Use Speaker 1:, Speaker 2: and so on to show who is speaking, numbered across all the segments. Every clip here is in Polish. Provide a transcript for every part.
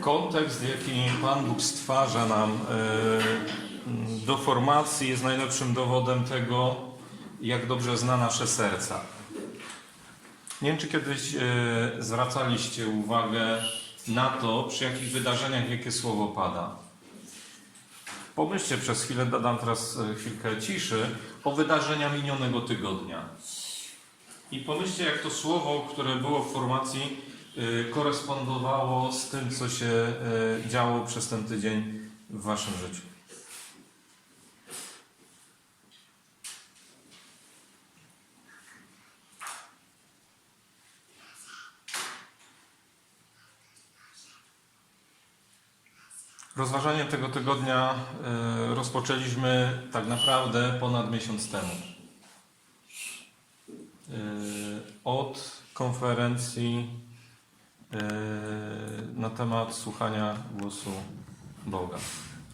Speaker 1: kontekst, jaki Pan Bóg stwarza nam e, do formacji, jest najlepszym dowodem tego, jak dobrze zna nasze serca. Nie wiem, czy kiedyś e, zwracaliście uwagę na to, przy jakich wydarzeniach jakie słowo pada. Pomyślcie przez chwilę, dodam teraz e, chwilkę ciszy, o wydarzenia minionego tygodnia. I pomyślcie, jak to słowo, które było w formacji, korespondowało z tym, co się y, działo przez ten tydzień w waszym życiu. Rozważanie tego tygodnia y, rozpoczęliśmy tak naprawdę ponad miesiąc temu. Y, Od konferencji y, na temat słuchania głosu Boga,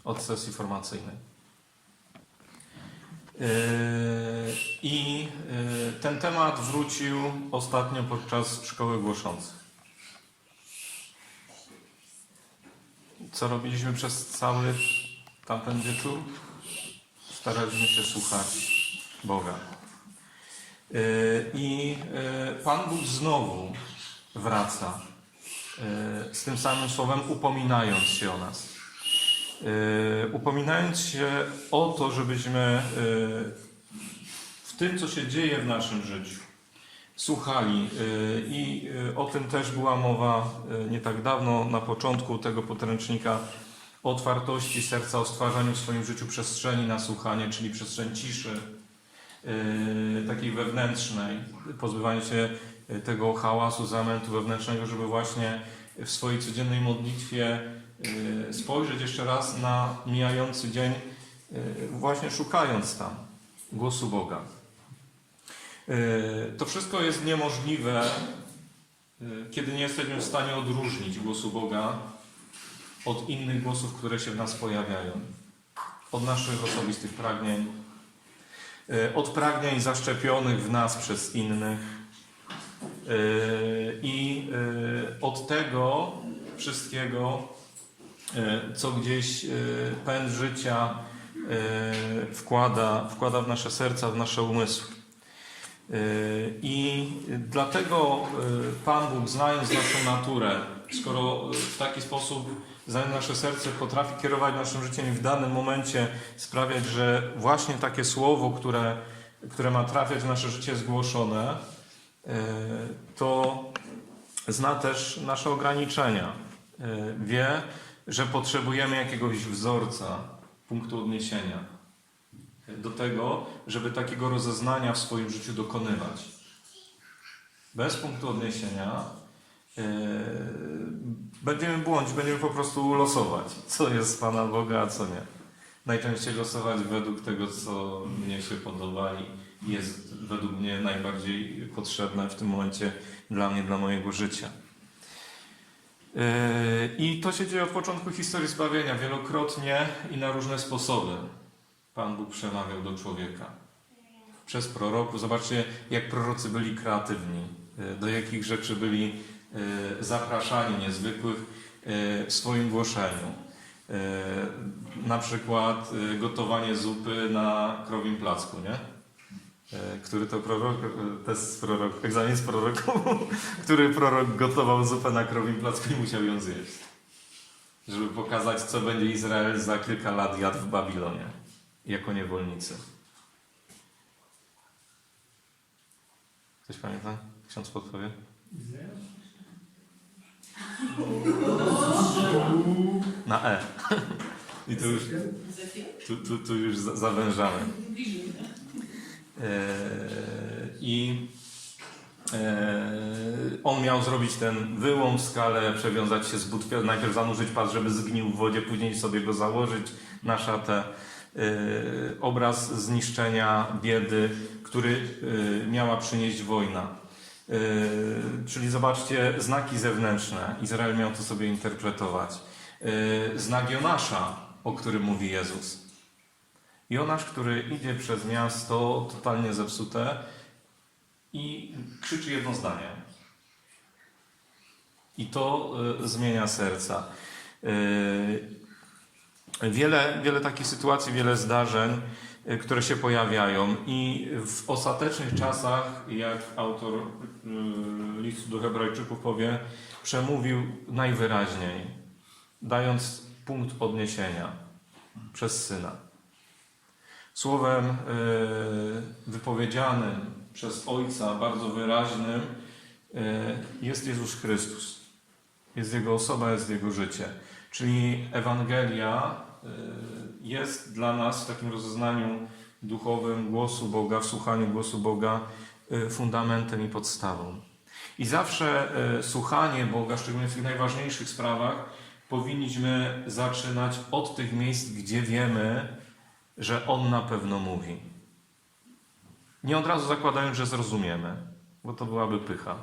Speaker 1: od sesji formacyjnej. Y, I y, ten temat wrócił ostatnio podczas szkoły głoszącej. Co robiliśmy przez cały tamten wieczór? Staraliśmy się słuchać Boga. Yy, I yy, Pan Bóg znowu wraca yy, z tym samym słowem, upominając się o nas. Yy, Upominając się o to, żebyśmy yy, w tym, co się dzieje w naszym życiu, słuchali. I o tym też była mowa nie tak dawno, na początku tego podręcznika o otwartości serca, o stwarzaniu w swoim życiu przestrzeni na słuchanie, czyli przestrzeń ciszy, takiej wewnętrznej, pozbywanie się tego hałasu, zamętu wewnętrznego, żeby właśnie w swojej codziennej modlitwie yy, spojrzeć jeszcze raz na mijający dzień, yy, właśnie szukając tam głosu Boga. To wszystko jest niemożliwe, kiedy nie jesteśmy w stanie odróżnić głosu Boga od innych głosów, które się w nas pojawiają, od naszych osobistych pragnień, od pragnień zaszczepionych w nas przez innych i yy, od tego wszystkiego, yy, co gdzieś yy, pęd życia yy, wkłada, wkłada w nasze serca, w nasze umysły. Yy, I dlatego yy, Pan Bóg, znając naszą naturę, skoro w taki sposób, znając nasze serce, potrafi kierować naszym życiem i w danym momencie sprawiać, że właśnie takie słowo, które, które ma trafiać w nasze życie zgłoszone, yy, to zna też nasze ograniczenia. Yy, Wie, że potrzebujemy jakiegoś wzorca, punktu odniesienia do tego, żeby takiego rozeznania w swoim życiu dokonywać. Bez punktu odniesienia yy, będziemy błądzić, będziemy po prostu losować, co jest Pana Boga, a co nie. Najczęściej losować według tego, co mnie się podoba i jest według mnie najbardziej potrzebne w tym momencie dla mnie, dla mojego życia. Yy, I to się dzieje od początku historii zbawienia, wielokrotnie i na różne sposoby. Pan Bóg przemawiał do człowieka. Przez proroków. Zobaczcie, jak prorocy byli kreatywni, y, do jakich rzeczy byli y, zapraszani niezwykłych w swoim głoszeniu. Na przykład gotowanie zupy na krowim placku, nie? Który to prorok, test z prorok, egzamin z proroku, który prorok gotował zupę na krowim placku i musiał ją zjeść. Żeby pokazać, co będzie Izrael za kilka lat jadł w Babilonie jako niewolnicy. Ktoś pamięta? Ksiądz podpowie? Na E. I tu już, tu, tu, tu już za- zawężamy. Eee, I eee, on miał zrobić ten wyłom w skale, przewiązać się z butwia, najpierw zanurzyć pas, żeby zgnił w wodzie, później sobie go założyć na szatę. Eee, obraz zniszczenia, biedy, który miała przynieść wojna. Czyli zobaczcie, znaki zewnętrzne. Izrael miał to sobie interpretować. Znak Jonasza, o którym mówi Jezus. Jonasz, który idzie przez miasto totalnie zepsute i krzyczy jedno zdanie. I to y, zmienia serca. Yy, Wiele, wiele takich sytuacji, wiele zdarzeń, yy, które się pojawiają i w ostatecznych czasach, jak autor yy, listu do Hebrajczyków powie, przemówił najwyraźniej, dając punkt odniesienia przez Syna. Słowem yy, wypowiedzianym przez Ojca, bardzo wyraźnym, yy, jest Jezus Chrystus. Jest Jego osoba, jest Jego życie. Czyli Ewangelia y, jest dla nas w takim rozeznaniu duchowym głosu Boga, w słuchaniu głosu Boga fundamentem i podstawą. I zawsze słuchanie Boga, szczególnie w tych najważniejszych sprawach, powinniśmy zaczynać od tych miejsc, gdzie wiemy, że On na pewno mówi. Nie od razu zakładając, że zrozumiemy, bo to byłaby pycha.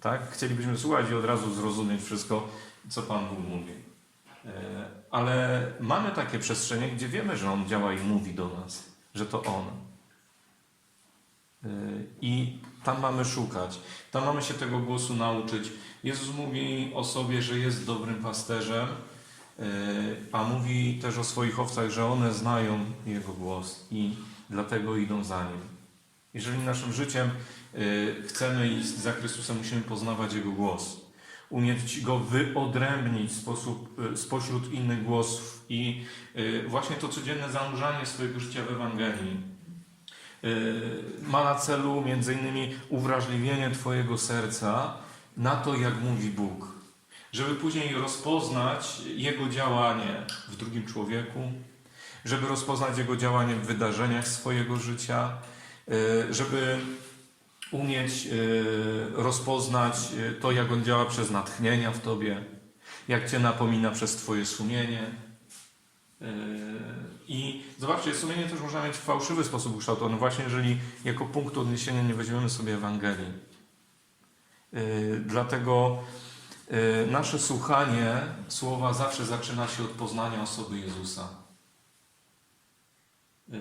Speaker 1: Tak? Chcielibyśmy słuchać i od razu zrozumieć wszystko, co Pan Bóg mówi. E, Ale mamy takie przestrzenie, gdzie wiemy, że On działa i mówi do nas, że to On. E, I tam mamy szukać, tam mamy się tego głosu nauczyć. Jezus mówi o sobie, że jest dobrym pasterzem, a mówi też o swoich owcach, że one znają Jego głos i dlatego idą za Nim. Jeżeli naszym życiem y, chcemy iść za Chrystusem, musimy poznawać Jego głos. Umieć Go wyodrębnić sposób, y, spośród innych głosów. I właśnie to codzienne zanurzanie swojego życia w Ewangelii ma na celu między innymi uwrażliwienie Twojego serca na to, jak mówi Bóg. Żeby później rozpoznać Jego działanie w drugim człowieku, żeby rozpoznać Jego działanie w wydarzeniach swojego życia, y, żeby umieć y, rozpoznać y, to, jak On działa przez natchnienia w Tobie, jak Cię napomina przez Twoje sumienie. I zobaczcie, sumienie też można mieć w fałszywy sposób ukształtowany, właśnie jeżeli jako punkt odniesienia nie weźmiemy sobie Ewangelii. Dlatego nasze słuchanie słowa zawsze zaczyna się od poznania osoby Jezusa. Y,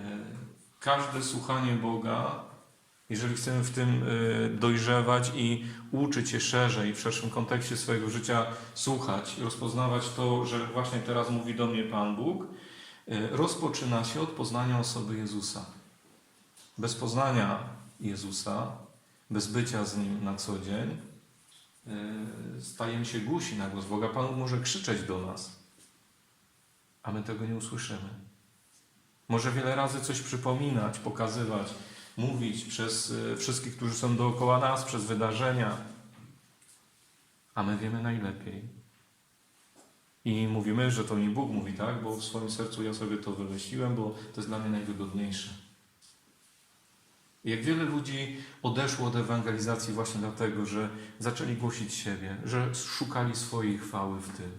Speaker 1: Każde słuchanie Boga, jeżeli chcemy w tym y, dojrzewać i uczyć się szerzej w szerszym kontekście swojego życia słuchać, rozpoznawać to, że właśnie teraz mówi do mnie Pan Bóg, y, rozpoczyna się od poznania osoby Jezusa. Bez poznania Jezusa, bez bycia z Nim na co dzień, y, stajemy się głusi na głos Boga. Pan może krzyczeć do nas, a my tego nie usłyszymy. Może wiele razy coś przypominać, pokazywać, mówić przez y, wszystkich, którzy są dookoła nas, przez wydarzenia, a my wiemy najlepiej. I mówimy, że to mi Bóg mówi, tak? Bo w swoim sercu ja sobie to wymyśliłem, bo to jest dla mnie najwygodniejsze. Jak wiele ludzi odeszło od ewangelizacji właśnie dlatego, że zaczęli głosić siebie, że szukali swojej chwały w tym.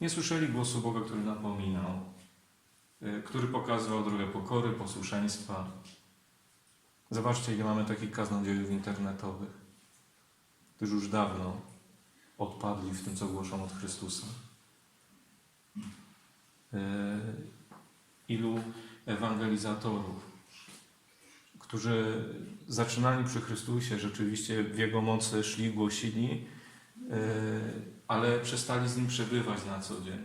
Speaker 1: Nie słyszeli głosu Boga, który napominał, y, który pokazywał drogę pokory, posłuszeństwa. Zobaczcie, ile mamy takich kaznodziejów internetowych, którzy już dawno odpadli w tym, co głoszą od Chrystusa. Y, Ilu ewangelizatorów, którzy zaczynali przy Chrystusie, rzeczywiście w Jego mocy szli, głosili, y, ale przestali z Nim przebywać na co dzień.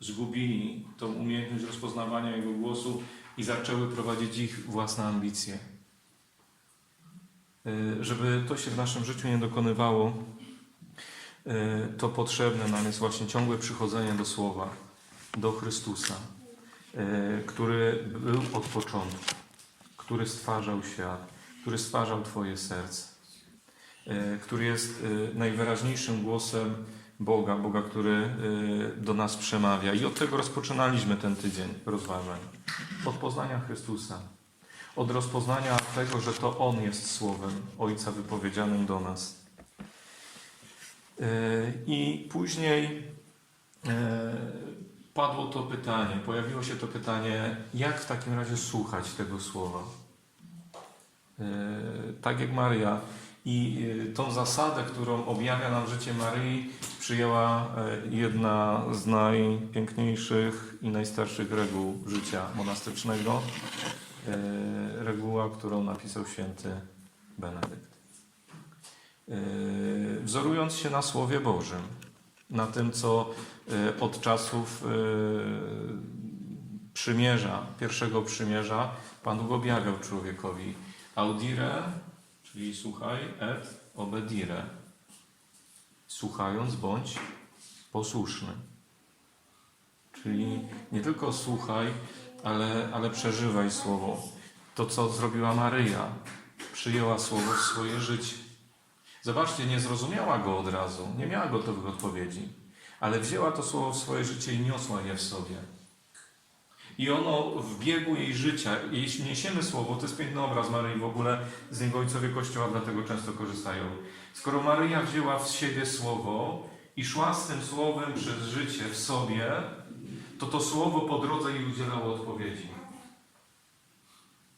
Speaker 1: Zgubili tą umiejętność rozpoznawania Jego głosu i zaczęły prowadzić ich własne ambicje. Y, Żeby to się w naszym życiu nie dokonywało, y, to potrzebne nam jest właśnie ciągłe przychodzenie do Słowa, do Chrystusa, który był od początku, który stwarzał świat, który stwarzał Twoje serce, y, który jest y, najwyraźniejszym głosem Boga, Boga, który y, do nas przemawia. I od tego rozpoczynaliśmy ten tydzień rozważań. Od poznania Chrystusa, od rozpoznania tego, że to On jest Słowem Ojca wypowiedzianym do nas. I później e, padło to pytanie, pojawiło się to pytanie, jak w takim razie słuchać tego Słowa? E, Tak jak Maria. I e, tą zasadę, którą objawia nam życie Maryi, przyjęła e, jedna z najpiękniejszych i najstarszych reguł życia monastycznego. Reguła, którą napisał święty Benedykt. Wzorując się na Słowie Bożym, na tym, co od czasów przymierza, pierwszego przymierza, Pan Bóg objawiał człowiekowi. Audire, czyli słuchaj, et obedire. Słuchając, bądź posłuszny. Czyli nie tylko słuchaj, ale, ale przeżywaj słowo. To, co zrobiła Maryja, przyjęła słowo w swoje życie. Zobaczcie, nie zrozumiała go od razu, nie miała gotowych odpowiedzi, ale wzięła to słowo w swoje życie i niosła je w sobie. I ono w biegu jej życia, jeśli niesiemy słowo, to jest piękny obraz Maryi w ogóle, z niego ojcowie Kościoła dlatego często korzystają. Skoro Maryja wzięła w siebie słowo i szła z tym słowem przez życie w sobie, to to słowo po drodze jej udzielało odpowiedzi.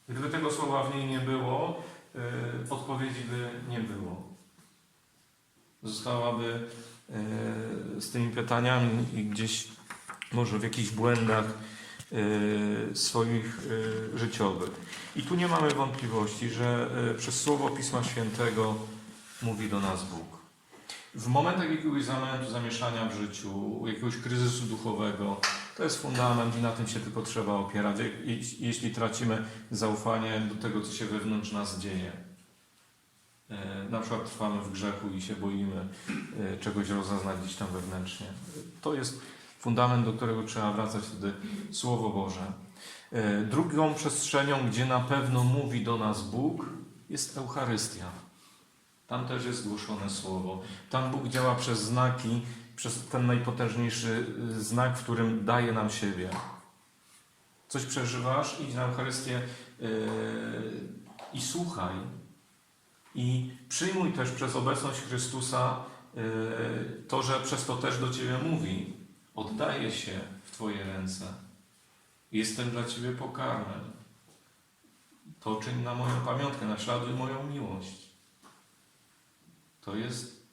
Speaker 1: Gdyby tego słowa w niej nie było, yy, odpowiedzi by nie było. Zostałaby yy, z tymi pytaniami i gdzieś może w jakichś błędach swoich yy, życiowych. I tu nie mamy wątpliwości, że yy, przez słowo Pisma Świętego mówi do nas Bóg. W momentach jakiegoś zamętu, zamieszania w życiu, jakiegoś kryzysu duchowego, to jest fundament i na tym się tylko trzeba opierać. Jeśli- tracimy zaufanie do tego, co się wewnątrz nas dzieje. Na przykład trwamy w grzechu i się boimy czegoś rozeznać gdzieś tam wewnętrznie. To jest fundament, do którego trzeba wracać wtedy Słowo Boże. E, Drugą przestrzenią, gdzie na pewno mówi do nas Bóg, jest Eucharystia. Tam też jest głoszone Słowo. Tam Bóg działa przez znaki, przez ten najpotężniejszy y, znak, w którym daje nam siebie. Coś przeżywasz, idź na Eucharystię yy, i słuchaj. I przyjmuj też przez obecność Chrystusa yy, to, że przez to też do Ciebie mówi. Oddaję się w Twoje ręce. Jestem dla Ciebie pokarmem. To czyń na moją pamiątkę, naśladuj moją miłość. To jest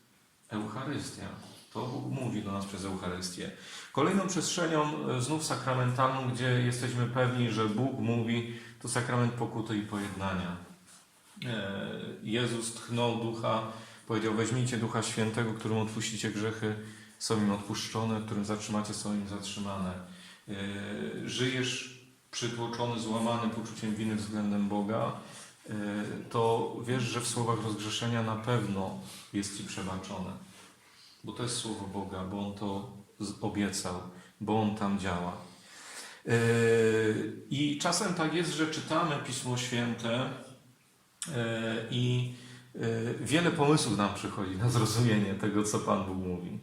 Speaker 1: Eucharystia. To Bóg mówi do nas przez Eucharystię. Kolejną przestrzenią e, znów sakramentalną, gdzie jesteśmy pewni, że Bóg mówi, to sakrament pokuty i pojednania. E, Jezus tchnął ducha, powiedział: Weźmijcie ducha świętego, którym odpuścicie grzechy, są im odpuszczone, którym zatrzymacie, są im zatrzymane. E, Żyjesz przytłoczony, złamany poczuciem winy względem Boga, e, to wiesz, że w słowach rozgrzeszenia na pewno jest Ci przebaczone. Bo to jest słowo Boga, bo On to obiecał, bo On tam działa. Yy, I czasem tak jest, że czytamy Pismo Święte i wiele pomysłów nam przychodzi na zrozumienie tego, co Pan Bóg mówi.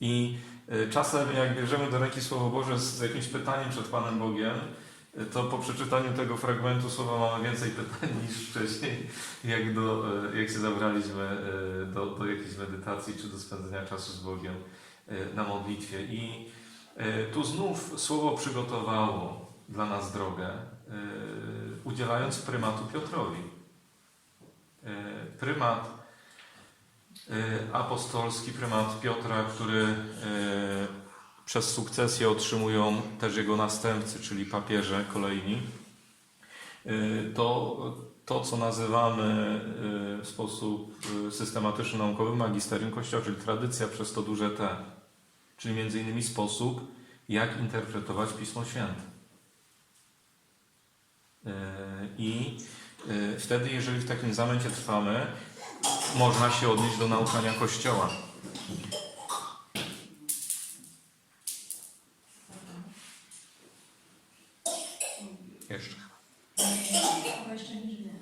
Speaker 1: I yy, czasem, jak bierzemy do ręki Słowo Boże z jakimś pytaniem przed Panem Bogiem, yy, to po przeczytaniu tego fragmentu słowa mamy więcej pytań niż wcześniej, jak, do, yy, jak się zabraliśmy do, do jakiejś medytacji czy do spędzenia czasu z Bogiem na modlitwie. I tu znów Słowo przygotowało dla nas drogę, udzielając prymatu Piotrowi. Prymat apostolski, prymat Piotra, który yy, przez sukcesję otrzymują też jego następcy, czyli papieże kolejni. Yy, To, to co nazywamy w sposób systematyczny, naukowy magisterium Kościoła, czyli tradycja przez to duże T, czyli między innymi sposób, jak interpretować Pismo Święte. I wtedy, jeżeli w takim zamęcie trwamy, można się odnieść do nauczania Kościoła. Jeszcze.
Speaker 2: Chyba jeszcze nie żyję.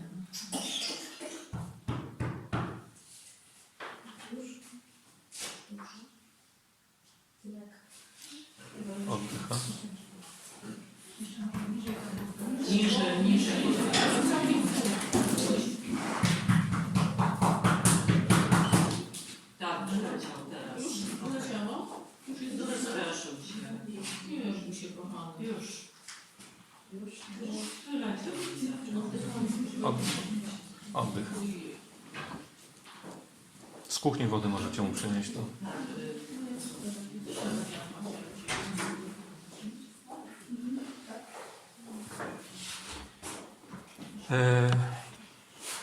Speaker 2: Już? Już? Jak?
Speaker 1: Oddycha.
Speaker 2: Niżej, niżej.
Speaker 3: Tak, przeleciał teraz.
Speaker 2: Poleciało? Już jest dobre.
Speaker 3: Straszył się.
Speaker 2: Już mi się kochany.
Speaker 3: Już.
Speaker 2: Już.
Speaker 3: Wyleciał i zaczął.
Speaker 1: Oddych. Oddych. Z kuchni wody możecie mu przynieść to. E,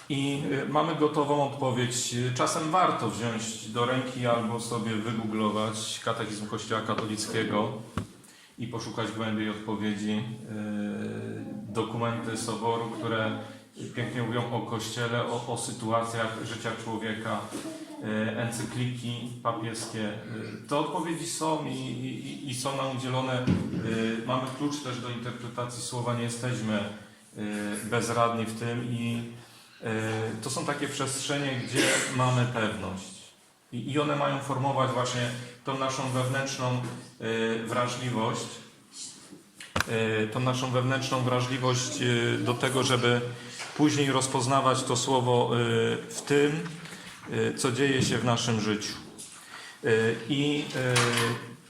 Speaker 1: I y, mamy gotową odpowiedź. Czasem warto wziąć do ręki albo sobie wygooglować katechizm Kościoła katolickiego i poszukać głębiej odpowiedzi. Y, Dokumenty Soboru, które pięknie mówią o Kościele, o, o sytuacjach życia człowieka, encykliki papieskie. Y, Te odpowiedzi są i, i, i są nam udzielone. Y, Mamy klucz też do interpretacji słowa, nie jesteśmy bezradni w tym i to są takie przestrzenie, gdzie mamy pewność. I, I one mają formować właśnie tą naszą wewnętrzną wrażliwość, tą naszą wewnętrzną wrażliwość do tego, żeby później rozpoznawać to słowo w tym, co dzieje się w naszym życiu. Y, I y,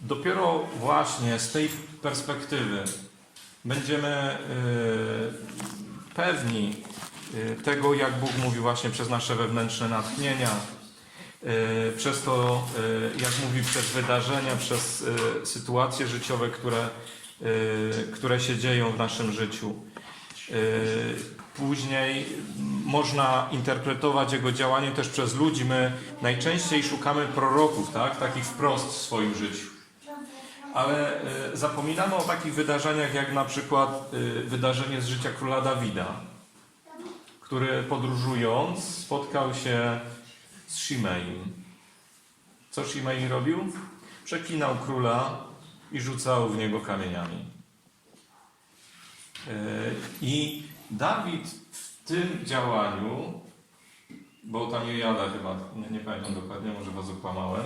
Speaker 1: dopiero właśnie z tej perspektywy będziemy y, pewni y, tego, jak Bóg mówi właśnie przez nasze wewnętrzne natchnienia, y, przez to, y, jak mówi przez wydarzenia, przez y, sytuacje życiowe, które, y, które się dzieją w naszym życiu. Y, Później można interpretować Jego działanie też przez ludzi. My najczęściej szukamy proroków, tak? takich wprost w swoim życiu. Ale y, zapominamy o takich wydarzeniach, jak na przykład y, wydarzenie z życia króla Dawida, który podróżując spotkał się z Shimeim. Co Shimei robił? Przeklinał króla i rzucał w niego kamieniami. Y, I Dawid w tym działaniu, bo tam Jojada chyba, nie, nie pamiętam dokładnie, może was okłamałem,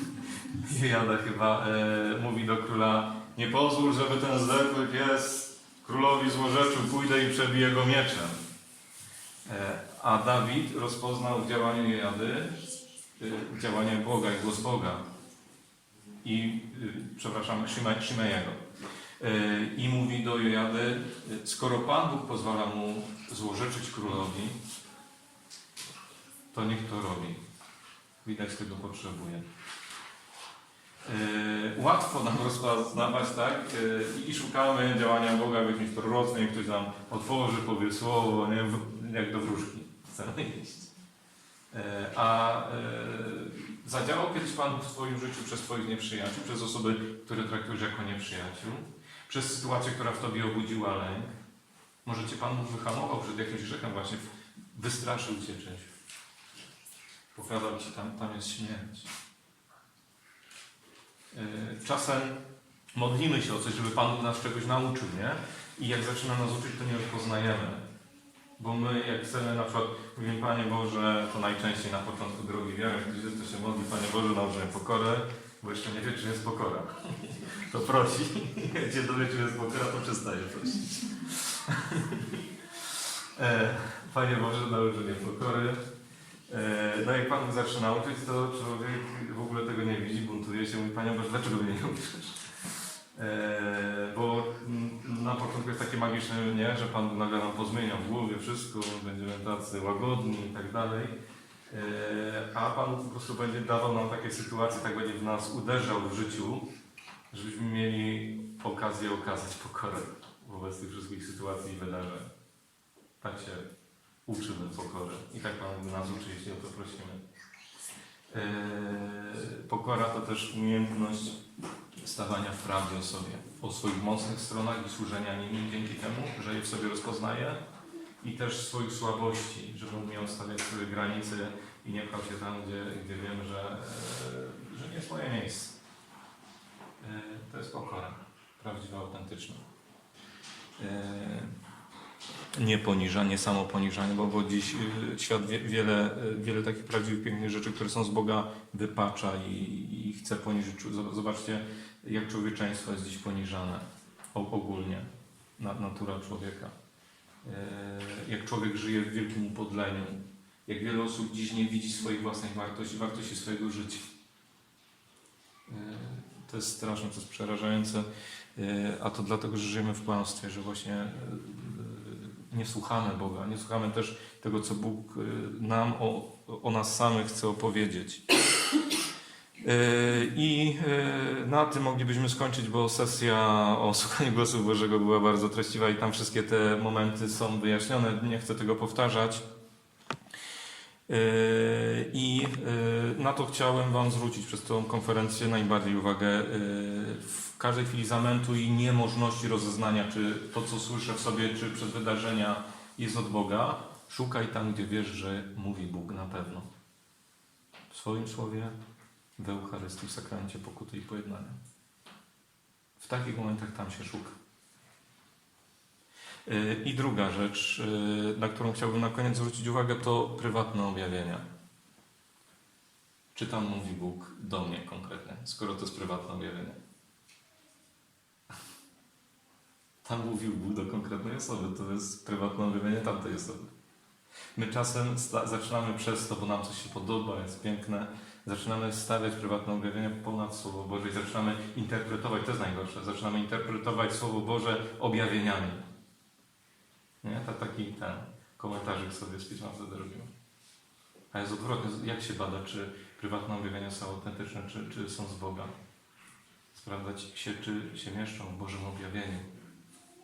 Speaker 1: Jojada chyba e, mówi do króla, nie pozwól, żeby ten zdechły pies królowi złorzeczył, pójdę i przebiję go mieczem. E, a Dawid rozpoznał w działaniu Jojady e, działanie Boga i głos Boga. I, e, przepraszam, Shime- Shimejego. E, I mówi do Jojady, skoro Pan Bóg pozwala mu złorzeczyć królowi, to niech to robi. Widać, tego potrzebuje. E, Łatwo nam rozpoznawać, tak? E, I szukamy działania Boga w jakimś proroctwie, jak ktoś nam otworzy, powie słowo, nie? Jak do wróżki chcemy iść. E, A e, zadziałał kiedyś Pan w Twoim życiu przez Twoich nieprzyjaciół, przez osoby, które traktujesz jako nieprzyjaciół, przez sytuację, która w Tobie obudziła lęk. Może Cię Pan wyhamował przed jakimś grzechem właśnie, wystraszył Cię czymś. Pokazał Ci, tam, tam jest śmierć. Yy, Czasem modlimy się o coś, żeby Pan nas czegoś nauczył, nie? I jak zaczyna nas uczyć, to nie rozpoznajemy. Bo my, jak chcemy na przykład, mówimy Panie Boże, to najczęściej na początku drogi wiary, jest, to się modli, Panie Boże, naucz mnie pokorę, bo jeszcze nie wie, czy jest pokora. To prosi. Jak się dowie, czy jest pokora, to przestaje prosić. E, Panie Boże, naucz mnie pokory. E, No jak Pan zaczyna uczyć, to człowiek w ogóle tego nie widzi, buntuje się, mówi Panie Boże, dlaczego mnie nie uczysz? E, Bo na początku jest takie magiczne, nie, że Pan nagle nam pozmienia w głowie wszystko, będziemy tacy łagodni i tak dalej. E, A Pan po prostu będzie dawał nam takie sytuacje, tak będzie w nas uderzał w życiu, żebyśmy mieli okazję okazać pokorę wobec tych wszystkich sytuacji i wydarzeń. Tak się uczymy pokory. I tak Pan nas uczy, jeśli o to prosimy. Eee, Pokora to też umiejętność stawania w prawdzie o sobie, o swoich mocnych stronach i służenia nimi dzięki temu, że je w sobie rozpoznaję i też swoich słabości, żebym umiał stawiać sobie granice i nie pchał się tam, gdzie, gdzie wiem, że, e, że nie jest moje miejsce. E, To jest pokora, prawdziwa, autentyczna. E, nie poniżanie, samo poniżanie, bo, bo dziś świat wie, wiele, wiele takich prawdziwych, pięknych rzeczy, które są z Boga, wypacza i, i chce poniżyć. Zob- Zobaczcie, jak człowieczeństwo jest dziś poniżane ogólnie, na, natura człowieka. Y, Jak człowiek żyje w wielkim upodleniu, jak wiele osób dziś nie widzi swoich własnych wartości, wartości swojego życia. Y, To jest straszne, to jest przerażające, y, a to dlatego, że żyjemy w kłamstwie, że właśnie nie słuchamy Boga, nie słuchamy też tego, co Bóg nam o, o nas samych chce opowiedzieć. Y, I y, na tym moglibyśmy skończyć, bo sesja o słuchaniu głosu Bożego była bardzo treściwa i tam wszystkie te momenty są wyjaśnione. Nie chcę tego powtarzać. Yy, I na to chciałem Wam zwrócić przez tą konferencję najbardziej uwagę. W każdej chwili zamętu i niemożności rozeznania, czy to, co słyszę w sobie, czy przez wydarzenia jest od Boga, szukaj tam, gdzie wiesz, że mówi Bóg na pewno. W swoim słowie, w Eucharystii, w sakramencie pokuty i pojednania. W takich momentach tam się szuka. Yy, I druga rzecz, yy, na którą chciałbym na koniec zwrócić uwagę, to prywatne objawienia. Czy tam mówi Bóg do mnie konkretnie, skoro to jest prywatne objawienie? Tam mówił Bóg do konkretnej osoby, to jest prywatne objawienie tamtej osoby. My czasem zaczynamy przez to, bo nam coś się podoba, jest piękne, zaczynamy stawiać prywatne objawienia ponad Słowo Boże i zaczynamy interpretować, to jest najgorsze, zaczynamy interpretować Słowo Boże objawieniami. Nie? Ta, taki ten komentarzyk sobie z Pisma wtedy robimy. A jest odwrotnie. Jak się bada, czy prywatne objawienia są autentyczne, czy, czy są z Boga? Sprawdzać się, czy się mieszczą w Bożym objawieniu.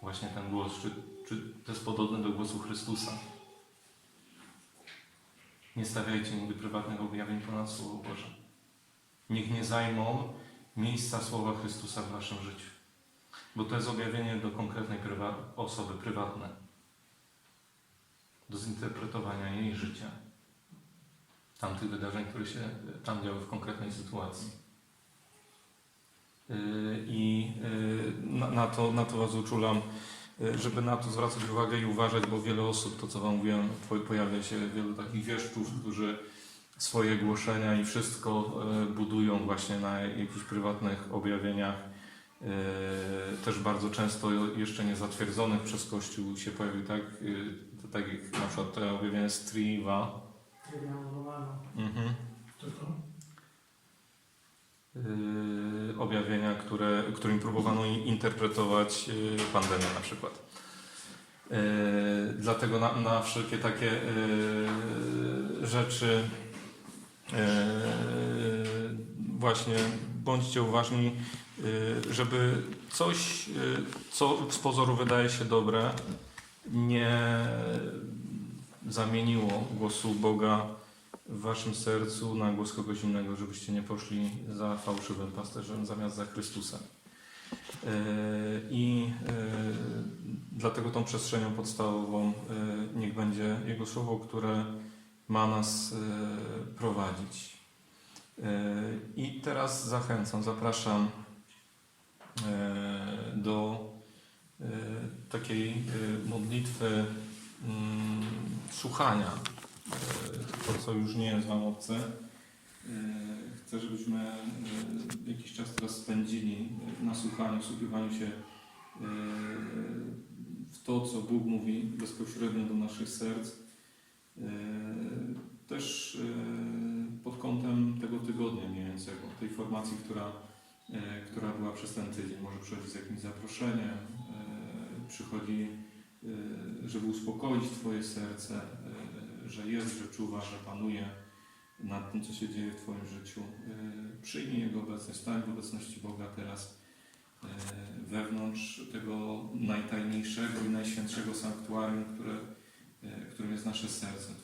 Speaker 1: Właśnie ten głos, czy, czy to jest podobne do głosu Chrystusa. Nie stawiajcie nigdy prywatnych objawień ponad Słowo Boże. Niech nie zajmą miejsca Słowa Chrystusa w waszym życiu. Bo to jest objawienie do konkretnej prywa- osoby, prywatne. Do zinterpretowania jej życia. Tamtych wydarzeń, które się tam działy w konkretnej sytuacji. Yy, I yy, na, na, to, na to Was uczulam, żeby na to zwracać uwagę i uważać, bo wiele osób, to co Wam mówiłem, po- pojawia się wielu takich wieszczów, którzy swoje głoszenia i wszystko yy, budują właśnie na jakichś prywatnych objawieniach. Yy, Też bardzo często jeszcze nie zatwierdzonych przez Kościół się pojawi tak, to tak jak na przykład to objawienie Striwa. Mhm. Yy, objawienia, które, którym próbowano interpretować yy, pandemię na przykład. Yy, dlatego na, na wszelkie takie rzeczy właśnie bądźcie uważni, żeby coś, co z pozoru wydaje się dobre, nie zamieniło głosu Boga w waszym sercu na głos kogoś innego, żebyście nie poszli za fałszywym pasterzem zamiast za Chrystusem. Yy, I yy, dlatego tą przestrzenią podstawową yy, niech będzie Jego Słowo, które ma nas prowadzić. I teraz zachęcam, zapraszam do takiej modlitwy mm, słuchania to, co już nie jest Wam obce. E, Chcę, żebyśmy e, jakiś czas teraz spędzili na słuchaniu, wsłuchiwaniu się e, w to, co Bóg mówi bezpośrednio do naszych serc. E, Też e, pod kątem tego tygodnia mijającego, tej formacji, która, e, która była przez ten tydzień. Może przychodzi z jakimś zaproszeniem, e, przychodzi, e, żeby uspokoić Twoje serce, e, że jest, że czuwa, że panuje nad tym, co się dzieje w Twoim życiu. Yy, Przyjmij Jego obecność, stań w obecności Boga teraz yy, wewnątrz tego najtajniejszego i najświętszego sanktuarium, które, yy, którym jest nasze serce,